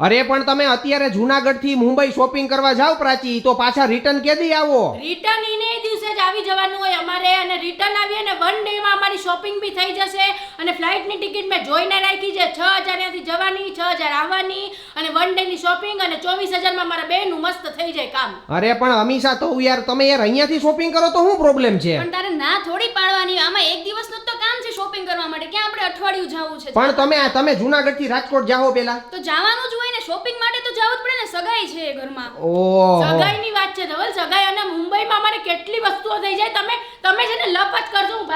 અરે પણ તમે અત્યારે જુનાગઢથી મુંબઈ શોપિંગ કરવા જાઓ પ્રાચી તો પાછા રિટર્ન કેદી આવો? રિટર્ન ઈને દિવસે જ આવી જવાનું હોય અમારે અને રિટર્ન આવીએ ને વન ડે માં અમારી શોપિંગ બી થઈ જશે અને ફ્લાઇટની ટિકિટ મેં જોઈને રાખી છે છ હજાર ત્યાંથી જવાની છ હજાર આવવાની અને વન ડે ની શોપિંગ અને ચોવીસ હજારમાં મારા બે નું મસ્ત થઈ જાય કામ. અરે પણ અમીષા તો યાર તમે યાર અહીંયાથી શોપિંગ કરો તો શું પ્રોબ્લેમ છે? પણ તારે ના થોડી પાડવાની આમાં એક દિવસનું જ તો કામ છે શોપિંગ કરવા માટે ક્યાં આપણે અઠવાડિયું જવું છે? પણ તમે તમે જુનાગઢથી રાજકોટ જાઓ પેલા. તો જવાનું જ હોય ને શોપિંગ માટે તો જવું જ પડે ને સગાઈ છે ઘરમાં. ઓહો. સગાઈની વાત છે ધવલ સગાઈ અને મુંબઈમાં અમારે કેટલી વસ્તુઓ થઈ જાય. તમે તમે છે ને લપત કરજો હું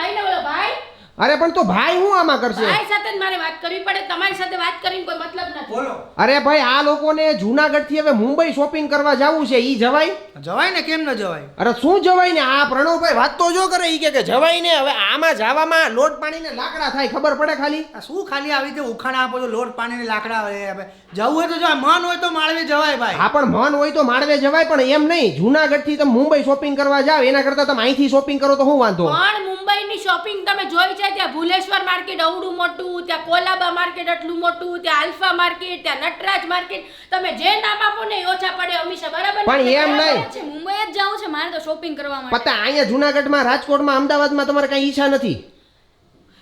અરે પણ તો ભાઈ હું આમાં કરશે? ભાઈ સાથે જ મારે વાત કરવી પડે. તમારી સાથે વાત કરીને કોઈ મતલબ નથી. બોલો. અરે ભાઈ આ લોકોને જુનાગઢથી હવે મુંબઈ શોપિંગ કરવા જવું છે ઈ જવાય? જવાય ને કેમ ન જવાય? અરે શું જવાય ને? આ પ્રણવભાઈ વાત તો જો કરે ઈ કે કે જવાય ને? હવે આમાં જવામાં લોટ પાણીને લાકડા થાય ખબર પડે ખાલી? આ શું ખાલી આવી રીતે ઉખાણા આપો છો લોટ પાણીને લાકડા હવે જવું હોય તો જવાય મન હોય તો માળવે જવાય ભાઈ. હા પણ મન હોય તો માળવે જવાય પણ એમ નહીં. જુનાગઢથી તમે મુંબઈ શોપિંગ કરવા જાવ એના કરતા તમે અહીંથી શોપિંગ કરો તો શું વાંધો? પણ મુંબઈની શોપિંગ તમે જોઈ છે ત્યાં ભુલેશ્વર માર્કેટ અવડું મોટું ત્યાં કોલાબા માર્કેટ આટલું મોટું ત્યાં આલ્ફા માર્કેટ ત્યાં નટરાજ માર્કેટ. તમે જે નામ આપો ને એ ઓછા પડે અમીષા બરાબર? પણ એમ નહીં. મુંબઈ જ જવું છે મારે તો શોપિંગ કરવા માટે. પતા અહીંયા જુનાગઢમાં રાજકોટમાં અમદાવાદમાં તમારે કઈ ઈચ્છા નથી?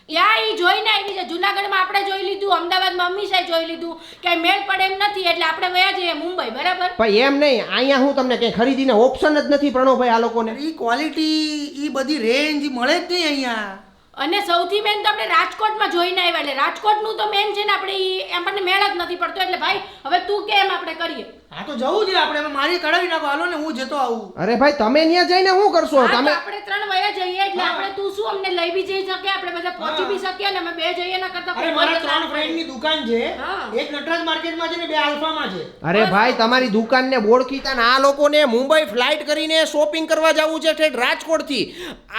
યા એ જોઈને આવી છે. જુનાગઢમાં આપણે જોઈ લીધું અમદાવાદમાં અમીષાએ જોઈ લીધું. ક્યાંય મેળ પડે એમ નથી એટલે આપણે વયા જઈએ મુંબઈ બરાબર? પણ એમ નહીં અહીંયા હું તમને કંઈ ખરીદીને ઓપ્શન જ નથી પ્રણવભાઈ આ લોકોને. ઈ ક્વોલિટી ઈ બધી રેન્જ મળે જ નહીં અહીંયા. અને સૌથી મેન તો આપણે રાજકોટમાં જોઈને આવ્યા એટલે રાજકોટનું તો મેન છે ને આપણે એ આપણને મેળ જ નથી પડતો. એટલે ભાઈ, હવે તું કેમ આપણે કરીએ? હા તો જવું છે આપણે મારી કઢાવી નાખો. હાલો ને હું જતો આવું. અરે ભાઈ તમે ત્યાં જઈને શું કરશો? તમે આપણે ત્રણ વયા જઈએ એટલે આપણે તું શું અમને લઈ બી જઈ શકે? આપણે બધા પહોંચી બી શકીએ ને અમે બે જઈએ ના કરતા અરે મારા ત્રણ ફ્રેન્ડની દુકાન છે. એક નટરાજ માર્કેટમાં છે ને બે આલ્ફામાં છે. અરે ભાઈ તમારી દુકાન ને ઓળખીતા ને આ લોકોને મુંબઈ ફ્લાઇટ કરીને શોપિંગ કરવા જવું છે ઠેઠ રાજકોટથી.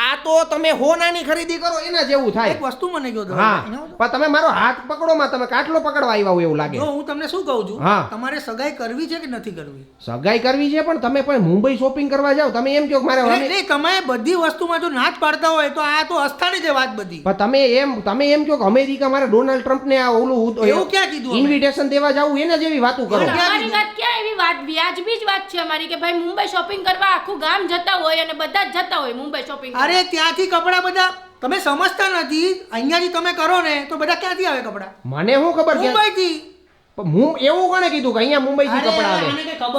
આ તો તમે હોનાની ખરીદી કરો એના જેવું થાય. એક વસ્તુ મને કહો હા. તમે પણ તમે મારો હાથ પકડો માં તમે કાટલો પકડવા આવ્યા હોય એવું લાગે. હું તમને શું કહું છું? હા. તમારે સગાઈ કરવી છે કે નથી કરવી? સગાઈ કરવી છે પણ તમે પણ મુંબઈ શોપિંગ કરવા જાવ તમે એમ કહો મારે એટલે નહીં, તમે બધી વસ્તુમાં જો ના જ પાડતા હોય તો આ તો અસ્થાની છે વાત બધી. પણ તમે એમ તમે એમ કહો કે અમેરિકા મારે ડોનાલ્ડ ટ્રમ્પને આ ઓલું એવું ક્યાં કીધું? ઇન્વિટેશન દેવા જાવું એના જેવી વાતો કરો. અમારી વાત ક્યાં એવી વાત વ્યાજબી જ વાત છે અમારી કે ભાઈ મુંબઈ શોપિંગ કરવા આખું ગામ જતા હોય અને બધા જ જતા હોય મુંબઈ શોપિંગ અરે ત્યાંથી કપડા બધા તમે સમજતા નથી અહીંયાથી તમે કરો ને તો બધા ક્યાંથી આવે કપડા? મને શું ખબર મુંબઈથી. હું એવું કોને કીધું કે અહીંયા મુંબઈ થી કપડા આવે?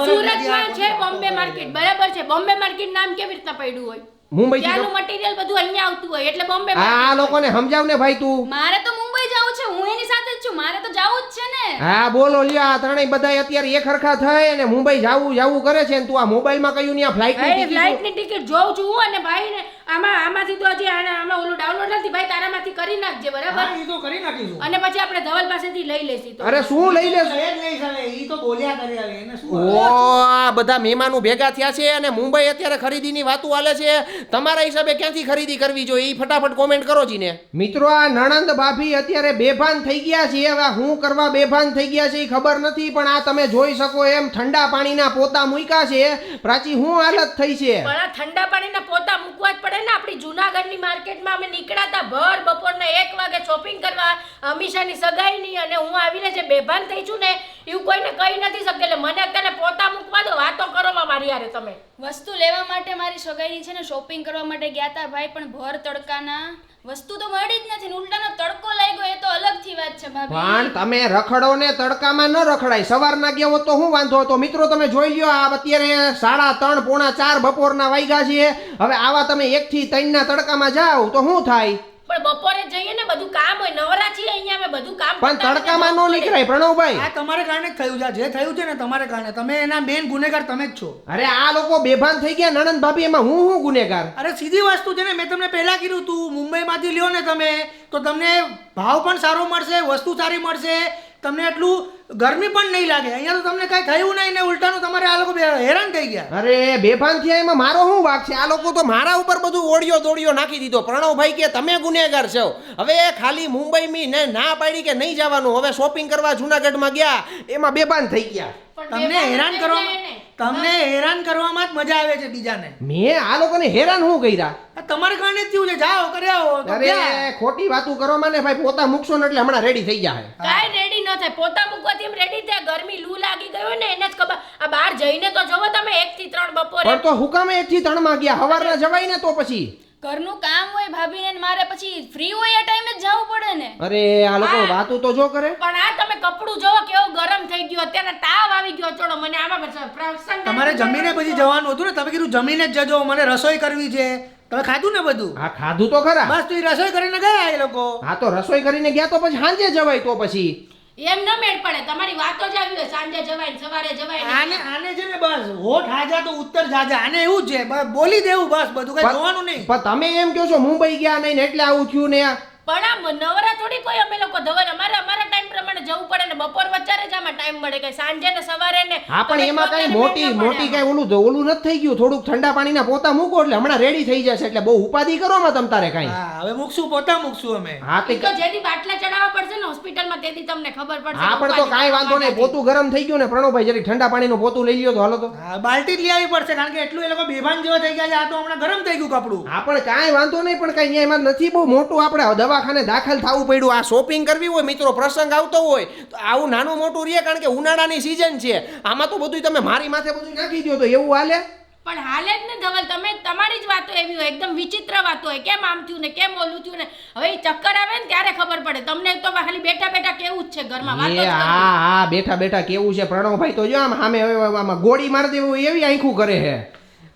સુરતમાં છે બોમ્બે માર્કેટ બરાબર છે. બોમ્બે માર્કેટ નામ કેવી રીતના પડ્યું હોય? મુંબઈ થી મટીરીયલ બધું અહીંયા આવતું હોય એટલે બોમ્બે આ લોકોને સમજાવ ને ભાઈ તું. મારે તો મુંબઈ જવું છે હું એની સાથે જ છું મારે તો જવું જ છે ને. હા બોલો લ્યો આ ત્રણેય બધા અત્યારે એક હરખા થાય અને મુંબઈ જાવું જાવું કરે છે ને તું આ મોબાઈલમાં કયું ને આ ફ્લાઇટ ફ્લાઇટની ટિકિટ જોઉં છું અને ભાઈ ને આમાં આમાંથી તો હજી આના- આમાં ઓલું ડાઉનલોડ નથી. ભાઈ તારામાંથી કરી નાખજે બરાબર? હા, ઈ તો કરી નાખીશું. અને પછી આપણે ધવલ પાસેથી લઈ લેશી તો. અરે શું લઈ લેશું? લઈ જ લઈશ હવે. ઈ તો બોલ્યા કરે હવે. એને શું ઓ આ બધા મહેમાનો ભેગા થયા છે અને મુંબઈ અત્યારે ખરીદીની વાતો હાલે છે. તમારા હિસાબે ક્યાંથી ખરીદી કરવી જોઈએ? ઈ ફટાફટ કોમેન્ટ કરો જીને. મિત્રો આ નણંદ ભાભી અત્યારે બેભાન થઈ ગયા છે. હવે હું કરવા બેભાન થઈ ગયા છે એ ખબર નથી પણ આ તમે જોઈ શકો એમ ઠંડા પાણીના પોતા મૂક્યા છે. પ્રાચી હું હાલત થઈ છે? પણ આ ઠંડા પાણીના પોતા મૂકવા જ પડે ને આપણી જુનાગઢની માર્કેટમાં અમે નીકળ્યા હતા ભર બપોરના એક વાગે શોપિંગ કરવા અમીષાની સગાઈની અને હું આવીને જે બેભાન થઈ છું ને એવું કોઈને કહી નથી શકતી એટલે મને અત્યારે પોતા મૂકવા દો વાતો કરો માં મારી યારે તમે. વસ્તુ લેવા માટે મારી સગાઈની છે ને શોપિંગ કરવા માટે ગયા તા ભાઈ પણ ભર તડકાના વસ્તુ તો મળી જ નથી ને ઉલટાનો તડકો લાગ્યો એ તો અલગથી વાત છે પણ તમે રખડો ને તડકામાં ન રખડાય. સવારના ગયા હોત તો હું વાંધો હતો? મિત્રો તમે જોઈ લ્યો આ અત્યારે સાડા ત્રણ પોણા ચાર બપોરના વાગ્યા છે હવે આવા તમે એક થી ત્રણ ના તડકામાં જાઓ તો શું થાય? પણ બપોરે જઈએ ને બધું કામ હોય નવરા છીએ અહીંયા અમે બધું કામ પણ તડકામાં નો. નીકળાય પ્રણવભાઈ. આ તમારે કારણે જ થયું છે જે થયું છે ને તમારે કારણે. તમે એના મેન ગુનેગાર તમે જ છો. અરે આ લોકો બેભાન થઈ ગયા નણંદ ભાભી એમાં હું હું ગુનેગાર? અરે સીધી વસ્તુ છે ને મેં તમને પહેલા કીધું તું મુંબઈમાંથી લ્યો ને તમે તો તમને ભાવ પણ સારો મળશે વસ્તુ સારી મળશે તમને એટલું ગરમી પણ નહીં લાગે. અહીંયા તો તમને કાંઈ થયું નહીં ને ઉલટાનું તમારે આ લોકો હેરાન થઈ ગયા. અરે, બેભાન થયા એમાં મારો શું વાક છે? આ લોકો તો મારા ઉપર બધું ઓડિયો દોડિયો નાખી દીધો. પ્રણવભાઈ કે તમે ગુનેગાર છો. હવે ખાલી મુંબઈમાં ને ના પાડી કે નહીં જવાનું? હવે શોપિંગ કરવા જુનાગઢમાં ગયા, એમાં બેભાન થઈ ગયા. તમને હેરાન કરવામાં- તમને હેરાન કરવામાં જ મજા આવે છે બીજાને. મેં આ લોકોને હેરાન હું કર્યા? તમારે કારણે થયું છે. જાઓ કરી આવો અરે ખોટી વાતું કરવામાં ને ભાઈ પોતા મૂકશો ને એટલે હમણાં રેડી થઈ જાય કાઈ રેડી ન થાય. પોતા મૂકવાથી એમ રેડી થાય. ગરમી લૂ લાગી ગયો ને એને જ ખબર. આ બહાર જઈને તો જોવો તમે એક થી ત્રણ બપોરે. પણ તો હુકામે એક થી ત્રણમાં ગયા. હવારના જવાય ને તો પછી. ઘરનું કામ હોય ભાભીને ને મારે પછી ફ્રી હોય એ ટાઈમે જ જવું પડે ને. અરે આ લોકો. વાતું તો જો કરે. પણ આ તમે કપડું જોવો કેવું ગરમ થઈ ગયું અત્યારે તાવ આવી ગયો ચલો મને આમાં પ્રસંગ તમારે જમીને પછી જવાનું હતું ને? તમે કીધું જમીને જ જજો મને રસોઈ કરવી છે. તમે ખાધું ને બધું? હા ખાધું તો ખરા. બસ તો રસોઈ કરીને ગયા એ લોકો. હા તો રસોઈ કરીને ગયા તો પછી સાંજે જવાય તો પછી. એમ ન મેળ પડે. તમારી વાતો જ આવી હોય. સાંજે જવાય ને સવારે જવાય ને. આને આને છે ને બસ હોઠ હાજા તો ઉત્તર જાજા. આને એવું જ છે. બસ બોલી દેવું બસ બધું. કઈ જોવાનું નહીં. પણ તમે એમ કહો છો મુંબઈ ગયા નહીં ને એટલે આવું થયું ને આ. પણ આ નવરા થોડી કોઈ અમે લોકો ધવલ. અમારે અમારા ટાઈમ પ્રમાણે જવું પડે ને બપોર વચ્ચે જ આમાં ટાઈમ મળે. કે સાંજે ને સવારે ને હા પણ એમાં કઈ મોટી મોટી કઈ. ઓલું ઓલું નથી થઈ ગયું. થોડુંક ઠંડા પાણીના પોતા મૂકો એટલે હમણાં રેડી થઈ જશે. એટલે બહુ ઉપાધિ કરો માં તમ તારે કઈ. હા હવે મૂકશું પોતા મૂકશું અમે. હા તે તો જેથી બાટલા ચડાવવા પડશે ને હોસ્પિટલમાં તેથી તમને ખબર પડશે હા પણ તો ઉપાધિ વાંધો નહીં. પોતું ગરમ થઈ ગયું ને પ્રણવભાઈ જરી ઠંડા પાણીનું પોતું લઈ લ્યો તો હાલો તો. હા બાલ્ટી જ લઈ આવી પડશે કારણ કે એટલું એ લોકો બેભાન જેવા થઈ ગયા છે. આ તો હમણાં ગરમ થઈ ગયું કપડું. હા પણ કાંઈ વાંધો નહીં પણ કઈ એમાં નથી બહુ મોટું. આપણે દવાખાને દાખલ થવું પડ્યું. આ શોપિંગ કરવી હોય મિત્રો પ્રસંગ આવતો હોય તો આવું નાનું મોટું રહે કારણ કે ઉનાળાની સિઝન છે. આમાં તો બધું તમે મારી માથે બધું નાખી દો તો એવું હાલે? પણ હાલે જ ને ધવલ તમે તમારી જ વાતો એવી હોય એકદમ વિચિત્ર વાતો હોય. કેમ આમ થયું ને કેમ ઓલું થયું ને? હવે ચક્કર આવે ને ત્યારે ખબર પડે. તમને તો ખાલી બેઠા બેઠા કેવું જ છે ઘરમાં વાતો હા હા બેઠા બેઠા કેવું છે? પ્રણવભાઈ તો જો આમ સામે હવે આમાં ગોળી મારતી એવી આંખું કરે છે.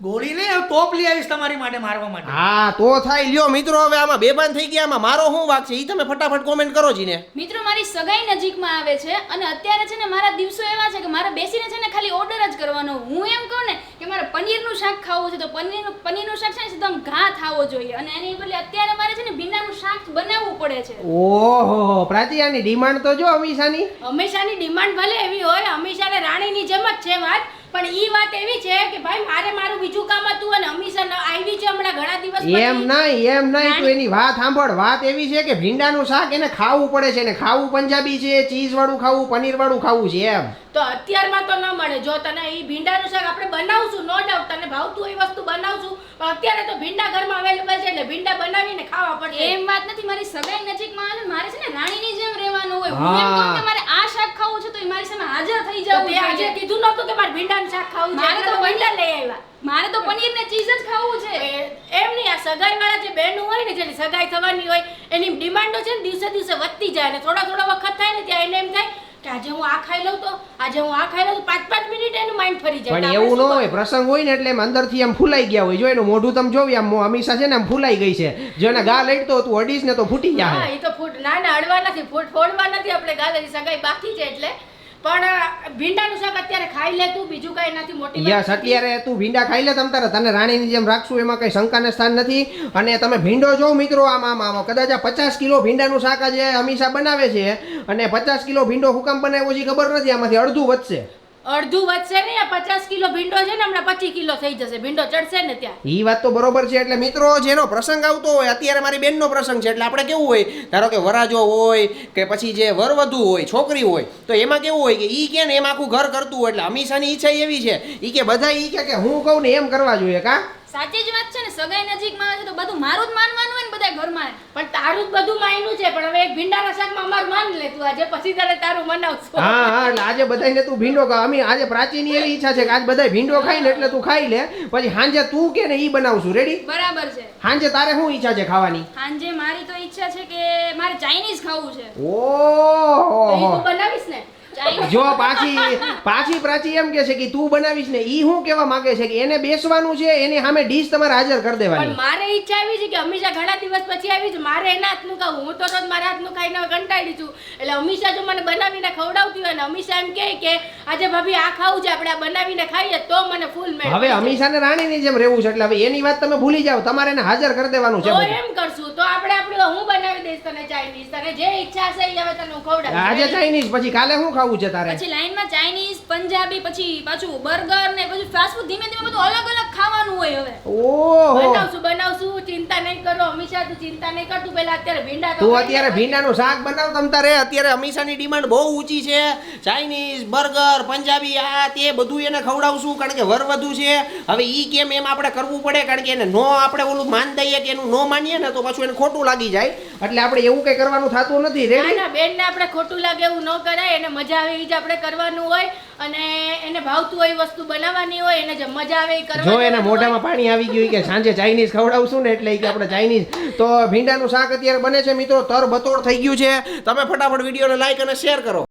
ગોળી ને ટોપ લઈ આવીશ તમારી માટે મારવા માટે. હા તો થાય. લ્યો મિત્રો હવે આમાં બેભાન થઈ ગયા. આમાં મારો શું વાક છે? એ તમે ફટાફટ કોમેન્ટ કરો જીને. મિત્રો મારી સગાઈ નજીકમાં આવે છે અને અત્યારે છે ને મારા દિવસો એવા છે કે મારે બેસીને છે ને ખાલી ઓર્ડર જ કરવાનો. હું એમ કહું ને કે મારે પનીરનું શાક ખાવું છે તો પનીરનું પનીરનું શાક છે ને એકદમ ઘા થાવો જોઈએ. અને એની બદલે અત્યારે મારે છે ને ભીંડાનું શાક બનાવવું પડે છે. ઓહો પ્રાચી આની ડિમાન્ડ તો જો અમીષાની હંમેશાની ડિમાન્ડ ભલે એવી હોય હંમેશાને રાણીની જેમ જ છે વાત પણ ઈ વાત એવી છે કે ભાઈ મારે મારું બીજું કામ હતું અને હંમેશા ન- આવી છે હમણાં ઘણા દિવસ એમ નહીં એમ નહીં તું એની વાત સાંભળ. વાત એવી છે કે ભીંડાનું શાક એને ખાવું પડે છે ને ખાવું પંજાબી છે ચીઝ વાળું ખાવું પનીર વાળું ખાવું છે એમ. તો અત્યારમાં તો ન મળે. જો તને એ ભીંડાનું શાક આપણે બનાવશું નો ડાઉટ તને ભાવતું એ વસ્તુ બનાવશું પણ અત્યારે તો ભીંડા ઘરમાં અવેલેબલ છે એટલે ભીંડા બનાવીને ખાવા પડે એમ વાત નથી મારી સગાઈ નજીકમાં આવે ને મારે છે ને રાણીની જેમ રહેવાનું હોય. હું એમ કહું કે મારે આ શાક ખાવું છે તો એ મારી સામે હાજર થઈ તો તે આજે કીધું નતું કે મારે ભીંડાનું શાક ખાવું છે. મારે તો ભીંડા લઈ આવ્યા. મારે તો પનીર ને ચીઝ જ ખાવું છે. એમ નહીં આ સગાઈ વાળા જે બહેનો હોય ને જેની સગાઈ થવાની હોય એની ડિમાન્ડો છે ને દિવસે દિવસે વધતી જાય ને થોડા થોડા વખત થાય ને ત્યાં એને એમ થાય કે આજે હું આ ખાઈ લઉં તો આજે હું આ ખાઈ લઉં તો પાંચ પાંચ મિનિટ એનું માઇન્ડ ફરી જાય. પણ એવું ન હોય પ્રસંગ હોય ને એટલે એમ અંદરથી એમ ફૂલાઈ ગયા હોય. જો એનું મોઢું તમે જોવી આમ અમીષા છે ને આમ ફૂલાઈ ગઈ છે. જો એને ગા લઈતો તું અડીશ ને તો ફૂટી? હા જાય એ તો ફૂટ ના ના અડવા નથી. ફૂટ ફોડવા નથી આપણે ગાલેરી સગાઈ બાકી છે એટલે. પણ ભીંડાનું શાક અત્યારે ખાઈ લે તું બીજું કઈ નથી મોટી યસ અત્યારે તું ભીંડા ખાઈ લે તમ તારે તને રાણીની જેમ રાખશું એમાં કઈ શંકાને સ્થાન નથી. અને તમે ભીંડો જો મિત્રો આમ આમ આમ કદાચ આ પચાસ કિલો ભીંડાનું શાક આજે અમીષા બનાવે છે અને પચાસ કિલો ભીંડો હુકામ બનાવ્યો છે ખબર નથી આમાંથી અડધું વધશે. અડધું વધશે ને પચાસ કિલો ભીંડો છે ને હમણાં પચીસ કિલો થઈ જશે. ભીંડો ચડશે ને ત્યાં. ઈ વાત તો બરોબર છે એટલે મિત્રો જેનો પ્રસંગ આવતો હોય અત્યારે મારી બેનનો પ્રસંગ છે એટલે આપણે કેવું હોય ધારો કે વરાજો હોય કે પછી જે વરવધુ હોય છોકરી હોય તો એમાં કેવું હોય કે ઈ કે ને એમ આખું ઘર કરતું હોય એટલે અમીષાની ઈચ્છા એવી છે. ઈ કે બધા ઈ કે કે હું કહું ને એમ કરવા જોઈએ કા? સાચી જ વાત છે ને સગાઈ નજીકમાં આવે છે તો બધું મારું જ માનવાનું હોય બધા ઘરમાં. પણ તારું જ બધું માયનું છે. પણ હવે એક ભીંડાના શાકમાં અમાર માન લે તું આજે. પછી તારે તારું મનાવશું. હા હા એટલે આજે બધાને તું ભીંડો ખા. અમે આજે પ્રાચીની એવી ઈચ્છા છે કે આજ બધા ભીંડો ખાઈ ને એટલે તું ખાઈ લે. પછી સાંજે તું કે ને ઈ બનાવશું. રેડી બરાબર છે. સાંજે તારે શું ઈચ્છા છે ખાવાની? સાંજે મારી તો ઈચ્છા છે કે મારે ચાઇનીઝ ખાવું છે. ઓહો તું બનાવીશ ને ચાઇનીઝ જો પાછી પાછી પ્રાચી એમ કે છે કે તું બનાવીશ ને ઈ હું કેવા માંગે છે કે એને બેસવાનું છે એની સામે ડીશ તમારે હાજર કરી પણ દેવાની મારે ઈચ્છા આવી છે કે અમીષા ઘણા દિવસ પછી આવી છે મારે એના હાથનું ખાવું હું તો રોજ મારા હાથનું ખાઈને કંટાળી છું. એટલે અમીષા જો મને બનાવીને ખવડાવતી હોય ને અમીષા એમ કહે કે આજે ભાભી આ ખાવું છે આપણે આ બનાવીને ખાઈએ તો મને ફૂલ મેળ હવે અમીષાને રાણીની જેમ રહેવું છે એટલે હવે એની વાત તમે ભૂલી જાઓ તમારે એને હાજર કરી દેવાનું છે તો એમ કરશું તો આપણે આપણે હું બનાવી દઈશ તને ચાઇનીઝ તને જે ઈચ્છા છે એ હવે તને હું ખવડાવીશ. આજે ચાઇનીઝ પછી કાલે શું ખાવું છે તારે? પછી લાઈનમાં ચાઇનીઝ પંજાબી પછી પાછું બર્ગર ને બધું ફાસ્ટ ફૂડ ધીમે ધીમે બધું અલગ અલગ ખાવાનું હોય હવે. ઓહો બનાવશું બનાવશું ચિંતા નહીં કરો અમીષા તું ચિંતા નહીં કર તું પહેલા અત્યારે ભીંડા તો અત્યારે ભીંડાનું શાક બનાવ તમ તારે અત્યારે અમીષાની ડિમાન્ડ બહુ ઊંચી છે. ચાઇનીઝ બર્ગર પંજાબી આ તે બધું એને ખવડાવશું કારણ કે વર વધુ છે. હવે ઈ કેમ એમ આપણે કરવું પડે કારણ કે એને નો આપણે ઓલું માન દઈએ કે એનું નો માનીએ ને તો પાછું એને ખોટું લાગી જાય. એટલે આપણે એવું કઈ કરવાનું થતું નથી. ના રેડી ના બેનને આપણે ખોટું લાગે એવું ન કરાય એને મજા આવે એ જ આપણે કરવાનું હોય. અને એને ભાવતું હોય વસ્તુ બનાવવાની હોય એને જે મજા આવે કરવા જો એના મોઢામાં પાણી આવી ગયું કે સાંજે ચાઇનીઝ ખવડાવશું ને એટલે કે આપણે ચાઇનીઝ તો ભીંડાનું શાક અત્યારે બને છે મિત્રો તર બતોડ થઈ ગયું છે. તમે ફટાફટ વિડીયોને લાઈક અને શેર કરો.